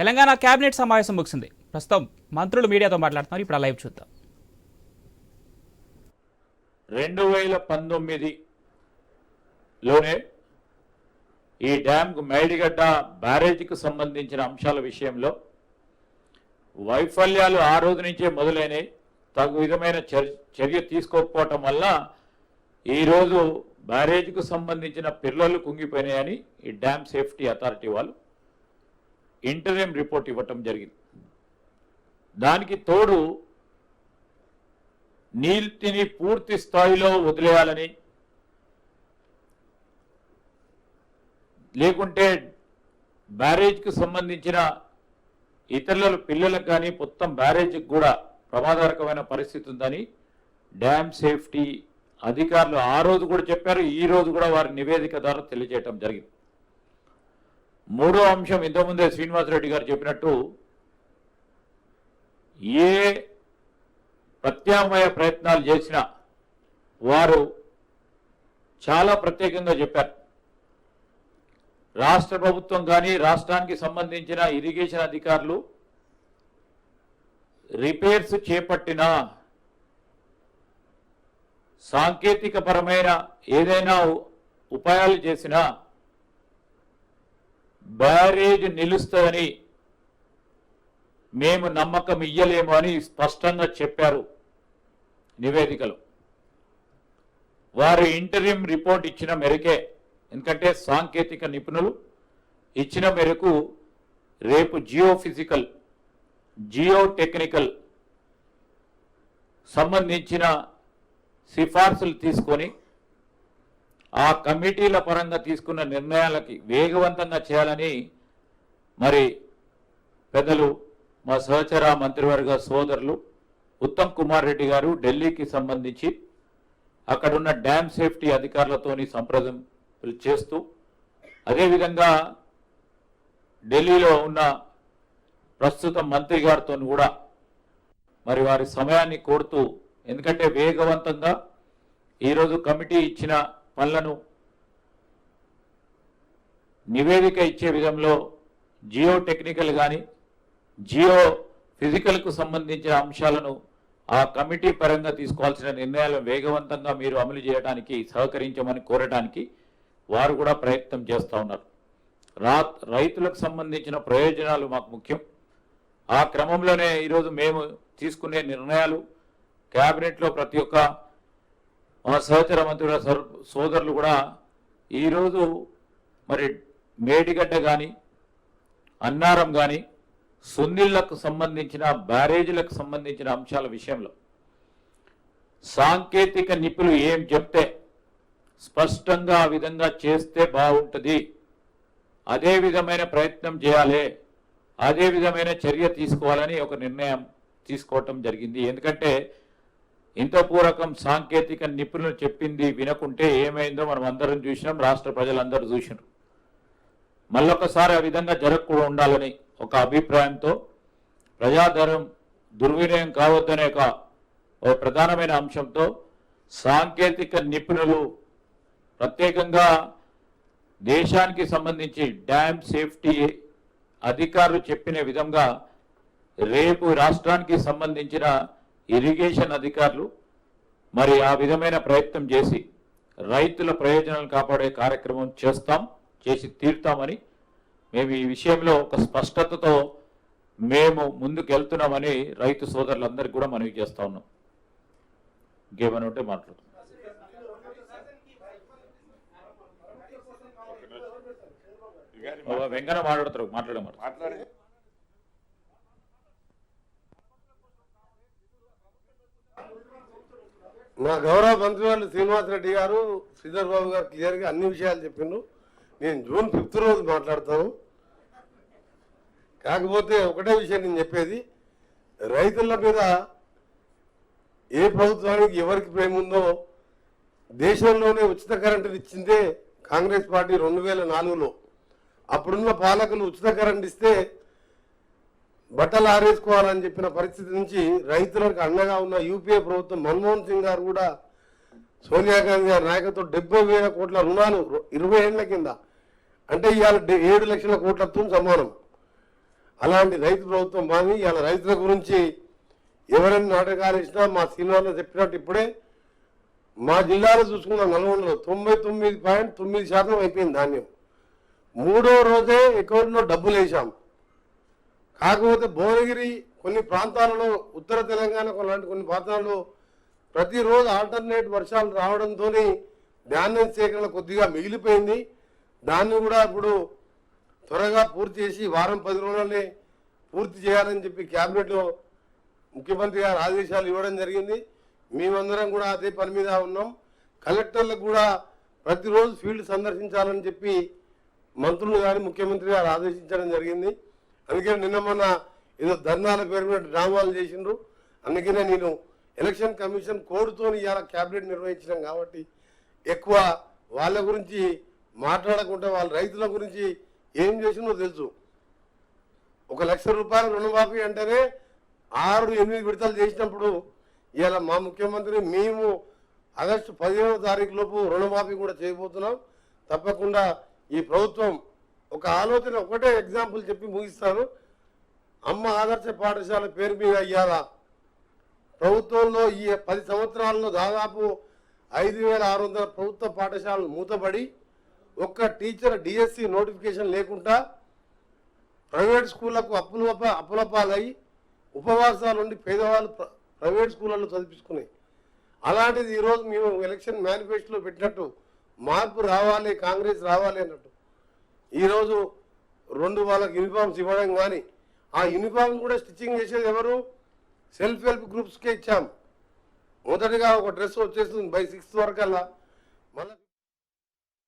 Telangana cabinet సమావేశం ముగిసింది. ప్రస్తుతం మంత్రులు మీడియాతో మాట్లాడుతున్నారు. ఇప్పుడు ఆ లైవ్ చూద్దాం. రెండు వేల పంతొమ్మిదిలోనే ఈ డ్యాంకు మేడిగడ్డ బ్యారేజీకి సంబంధించిన అంశాల విషయంలో వైఫల్యాలు ఆ రోజు నుంచే మొదలైనవి. తగు విధమైన చర్య తీసుకోకపోవటం వల్ల ఈరోజు బ్యారేజీకి సంబంధించిన పిల్లలు కుంగిపోయినాయని ఈ డ్యామ్ సేఫ్టీ అథారిటీ వాళ్ళు ఇంటర్వ్యూమ్ రిపోర్ట్ ఇవ్వటం జరిగింది. దానికి తోడు నీటిని పూర్తి స్థాయిలో వదిలేయాలని లేకుంటే బ్యారేజ్కి సంబంధించిన ఇతరుల పిల్లలకు కానీ మొత్తం బ్యారేజ్కి కూడా ప్రమాదకరమైన పరిస్థితి ఉందని డ్యామ్ సేఫ్టీ అధికారులు ఆ రోజు కూడా చెప్పారు. ఈ రోజు కూడా వారి నివేదిక ద్వారా తెలియజేయటం జరిగింది. మూడో అంశం ఇంతకుముందే శ్రీనివాసరెడ్డి గారు చెప్పినట్టు ఏ ప్రత్యామ్నాయ ప్రయత్నాలు చేసినా వారు చాలా ప్రత్యేకంగా చెప్పారు. రాష్ట్ర ప్రభుత్వం కానీ రాష్ట్రానికి సంబంధించిన ఇరిగేషన్ అధికారులు రిపేర్స్ చేపట్టిన సాంకేతిక పరమైన ఏదైనా ఉపాయాలు చేసినా బ్యారేజ్ నిలుస్తుందని మేము నమ్మకం ఇయ్యలేము అని స్పష్టంగా చెప్పారు నివేదికలు. వారు ఇంటర్వ్యూమ్ రిపోర్ట్ ఇచ్చిన మేరకే ఎందుకంటే సాంకేతిక నిపుణులు ఇచ్చిన మేరకు రేపు జియోఫిజికల్ జియోటెక్నికల్ జియో టెక్నికల్ సంబంధించిన సిఫార్సులు తీసుకొని ఆ కమిటీల పరంగా తీసుకున్న నిర్ణయాలకి వేగవంతంగా చేయాలని మరి పెద్దలు మా సహచర మంత్రివర్గ సోదరులు ఉత్తమ్ కుమార్ రెడ్డి గారు ఢిల్లీకి సంబంధించి అక్కడున్న డ్యామ్ సేఫ్టీ అధికారులతోని సంప్రదింపులు చేస్తూ అదేవిధంగా ఢిల్లీలో ఉన్న ప్రస్తుత మంత్రి గారితో కూడా మరి వారి సమయాన్ని కోరుతూ ఎందుకంటే వేగవంతంగా ఈరోజు కమిటీ ఇచ్చిన పనులను నివేదిక ఇచ్చే విధంలో జియో టెక్నికల్ కానీ జియో ఫిజికల్కు సంబంధించిన అంశాలను ఆ కమిటీ పరంగా తీసుకోవాల్సిన నిర్ణయాలను వేగవంతంగా మీరు అమలు చేయడానికి సహకరించమని కోరడానికి వారు కూడా ప్రయత్నం చేస్తూ ఉన్నారు. రా రైతులకు సంబంధించిన ప్రయోజనాలు మాకు ముఖ్యం. ఆ క్రమంలోనే ఈరోజు మేము తీసుకునే నిర్ణయాలు క్యాబినెట్లో ప్రతి ఒక్క మా సహచర మంత్రుల సోదరులు కూడా ఈరోజు మరి మేడిగడ్డ కానీ అన్నారం కానీ సున్నిళ్ళకు సంబంధించిన బ్యారేజీలకు సంబంధించిన అంశాల విషయంలో సాంకేతిక నిపుణులు ఏం చెప్తే స్పష్టంగా ఆ విధంగా చేస్తే బాగుంటుంది. అదే విధమైన ప్రయత్నం చేయాలి. అదే విధమైన చర్య తీసుకోవాలని ఒక నిర్ణయం తీసుకోవటం జరిగింది. ఎందుకంటే ఇంత పూర్వకం సాంకేతిక నిపుణులు చెప్పింది వినకుంటే ఏమైందో మనం అందరం చూసినాం రాష్ట్ర ప్రజలందరూ చూసినారు. మళ్ళొకసారి ఆ విధంగా జరగకుండా ఉండాలని ఒక అభిప్రాయంతో ప్రజాధనం దుర్వినియోగం కావద్దనే ఒక ఒక ప్రధానమైన అంశంతో సాంకేతిక నిపుణులు ప్రత్యేకంగా దేశానికి సంబంధించి డ్యామ్ సేఫ్టీ అధికారులు చెప్పిన విధంగా రేపు రాష్ట్రానికి సంబంధించిన ఇరిగేషన్ అధికారులు మరి ఆ విధమైన ప్రయత్నం చేసి రైతుల ప్రయోజనాలు కాపాడే కార్యక్రమం చేస్తాం చేసి తీరుతామని మేము ఈ విషయంలో ఒక స్పష్టతతో మేము ముందుకు వెళ్తున్నామని రైతు సోదరులందరికీ కూడా మనవి చేస్తా ఉన్నాం. ఇంకేమైనా ఉంటే మాట్లాడుతాం. వెంకన్న మాట్లాడతారు మాట్లాడమన్నారు నా గౌరవ గౌరవ మంత్రివర్యులు శ్రీనివాసరెడ్డి గారు శ్రీధర్ బాబు గారు క్లియర్గా అన్ని విషయాలు చెప్పిండు నేను జూన్ ఫిఫ్త్ రోజు మాట్లాడతాను. కాకపోతే ఒకటే విషయం నేను చెప్పేది రైతుల మీద ఏ ప్రభుత్వానికి ఎవరికి ప్రేమ ఉందో దేశంలోనే ఉచిత కరెంటు ఇచ్చిందే కాంగ్రెస్ పార్టీ రెండు వేల నాలుగులో. అప్పుడున్న పాలకులు ఉచిత కరెంట్ ఇస్తే బట్టలు ఆరేసుకోవాలని చెప్పిన పరిస్థితి నుంచి రైతులకు అండగా ఉన్న యూపీఏ ప్రభుత్వం మన్మోహన్ సింగ్ గారు కూడా సోనియా గాంధీ గారి నాయకత్వం డెబ్బై వేల కోట్ల రుణాలు ఇరవై ఏళ్ళ కింద. అంటే ఇవాళ ఏడు లక్షల కోట్లతో సమానం. అలాంటి రైతు ప్రభుత్వం మాది ఇవాళ రైతుల గురించి ఎవరైనా నాటకాలు ఇచ్చినా మా శ్రీనివాసరావు చెప్పినట్టు ఇప్పుడే మా జిల్లాలో చూసుకున్న నల్గొండలో తొంభై తొమ్మిది పాయింట్ తొమ్మిది శాతం అయిపోయింది ధాన్యం. మూడో రోజే అకౌంట్లో డబ్బులు వేసాము కాకపోతే భువనగిరి కొన్ని ప్రాంతాలలో ఉత్తర తెలంగాణ లాంటి కొన్ని ప్రాంతాలలో ప్రతిరోజు ఆల్టర్నేట్ వర్షాలు రావడంతో ధాన్యం సేకరణ కొద్దిగా మిగిలిపోయింది. దాన్ని కూడా ఇప్పుడు త్వరగా పూర్తి చేసి వారం పది రోజులనే పూర్తి చేయాలని చెప్పి క్యాబినెట్లో ముఖ్యమంత్రి గారు ఆదేశాలు ఇవ్వడం జరిగింది. మేమందరం కూడా అదే పని మీద ఉన్నాం. కలెక్టర్లకు కూడా ప్రతిరోజు ఫీల్డ్ సందర్శించాలని చెప్పి మంత్రులు కానీ ముఖ్యమంత్రి గారు ఆదేశించడం జరిగింది. అందుకే నిన్న మొన్న ఏదో ధర్నాల పేరు మీద డ్రామాలు చేసిండ్రు. అందుకనే నేను ఎలక్షన్ కమిషన్ కోడ్తో ఇవాళ క్యాబినెట్ నిర్వహించినాం కాబట్టి ఎక్కువ వాళ్ళ గురించి మాట్లాడకుండా వాళ్ళ రైతుల గురించి ఏం చేసిందో తెలుసు. ఒక లక్ష రూపాయల రుణమాఫీ అంటేనే ఆరు ఎనిమిది విడతలు చేసినప్పుడు ఇవాళ మా ముఖ్యమంత్రి మేము ఆగస్టు పదిహేనవ తారీఖు లోపు రుణమాఫీ కూడా చేయబోతున్నాం. తప్పకుండా ఈ ప్రభుత్వం ఒక ఆలోచన ఒకటే ఎగ్జాంపుల్ చెప్పి ముగిస్తాను. అమ్మ ఆదర్శ పాఠశాల పేరు మీద అయ్యారా ప్రభుత్వంలో ఈ పది సంవత్సరాల్లో దాదాపు ఐదు వేల ఆరు వందల ప్రభుత్వ పాఠశాలలు మూతబడి ఒక్క టీచర్ డిఎస్సి నోటిఫికేషన్ లేకుండా ప్రైవేట్ స్కూళ్ళకు అప్పుల అప్పులపాలయ్యి ఉపవాసాలు ఉండి పేదవాళ్ళు ప్ర- ప్రైవేట్ స్కూళ్ళల్లో చదివించుకున్నాయి. అలాంటిది ఈరోజు మేము ఎలక్షన్ మేనిఫెస్టోలో పెట్టినట్టు మార్పు రావాలి కాంగ్రెస్ రావాలి అన్నట్టు. ఈరోజు రెండు వాళ్ళకి యూనిఫామ్స్ ఇవ్వడం కానీ ఆ యూనిఫామ్స్ కూడా స్టిచ్చింగ్ చేసేది ఎవరు? సెల్ఫ్ హెల్ప్ గ్రూప్స్కే ఇచ్చాం. మొదటిగా ఒక డ్రెస్ వచ్చేస్తుంది బై సిక్స్త్ వరకల్లా. మళ్ళీ